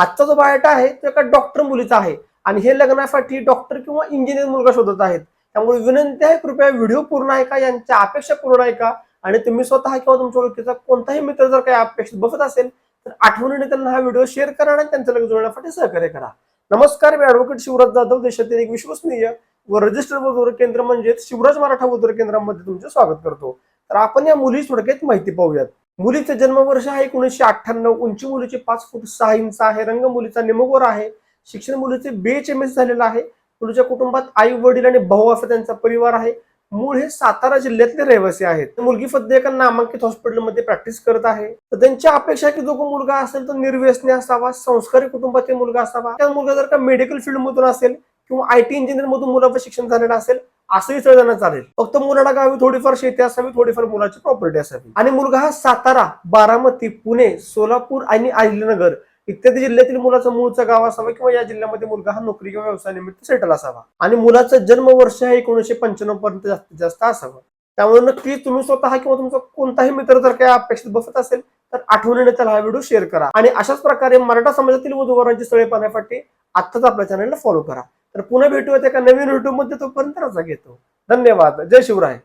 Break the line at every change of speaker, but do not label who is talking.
आजचा जो बायोटा आहे तो एका डॉक्टर मुलीचा आहे. आणि हे लग्नासाठी डॉक्टर किंवा इंजिनियर मुलगा शोधत आहेत. त्यामुळे विनंती आहे कृपया व्हिडिओ पूर्ण आहे का यांच्या अपेक्षा पूर्ण आहे का आणि तुम्ही स्वतः किंवा तुमच्या ओळखीचा कोणताही मित्र जर काही अपेक्षित बघत असेल तर आठवणीने त्यांना हा व्हिडिओ शेअर करा आणि त्यांचं लग्न जुळण्यासाठी सहकार्य करा. नमस्कार मी ऍडव्होकेट शिवराज जाधव देशातील एक विश्वसनीय व रजिस्टर वधूवर केंद्र म्हणजेच शिवराज मराठा वधूवर केंद्रामध्ये तुमचे स्वागत करतो. तर आपण या मुली थोडक्यात माहिती पाहूयात. मुलीचं जन्मवर्ष आहे एकोणीसशे अठ्ठ्याण्णव. उंची मुलीचे पाच फूट सहा इंच आहे. रंग मुलीचा निमगोर आहे. शिक्षण मुलीचे बीएच एम एस झालेलं आहे. मुलीच्या कुटुंबात आई वडील आणि भाऊ असा त्यांचा परिवार आहे. मूळ हे सातारा जिल्ह्यातले रहिवासी आहेत. मुलगी सध्या एका नामांकित हॉस्पिटलमध्ये प्रॅक्टिस करत आहे. तर त्यांच्या अपेक्षा की जो मुलगा असेल तो निर्व्यसनी असावा संस्कारी कुटुंबातील मुलगा असावा. त्या मुलगा जर का मेडिकल फील्ड मधून असेल किंवा आय टी इंजिनियर मधून मुलाचं शिक्षण झालेलं असेल असंही सगळ्यांना चालेल. फक्त मुलाला गावी थोडीफार शेती असावी थोडीफार मुलाची प्रॉपर्टी असावी. आणि मुलगा हा सातारा बारामती पुणे सोलापूर आणि अहिल्यानगर इत्यादी जिल्ह्यातील मुलाचं मूळचं गाव असावं किंवा या जिल्ह्यामध्ये मुलगा हा नोकरी किंवा व्यवसायानिमित्त सेटल असावा. आणि मुलाचं जन्मवर्ष हे एकोणीशे पंच्याण्णव पर्यंत जास्तीत जास्त असावं. त्यामुळे नक्की तुम्ही स्वतः किंवा तुमचा कोणताही मित्र जर काही अपेक्षित बसत असेल तर आठवणीने त्याला हा व्हिडिओ शेअर करा. आणि अशाच प्रकारे मराठा समाजातील वधूवरांची स्थळे पाहण्यासाठी आत्ताच आपल्या चॅनलला फॉलो करा. तर पुन्हा भेटूयात एका नवीन युट्यूबमध्ये मध्ये तोपर्यंत रजा घेतो. धन्यवाद. जय शिवराय.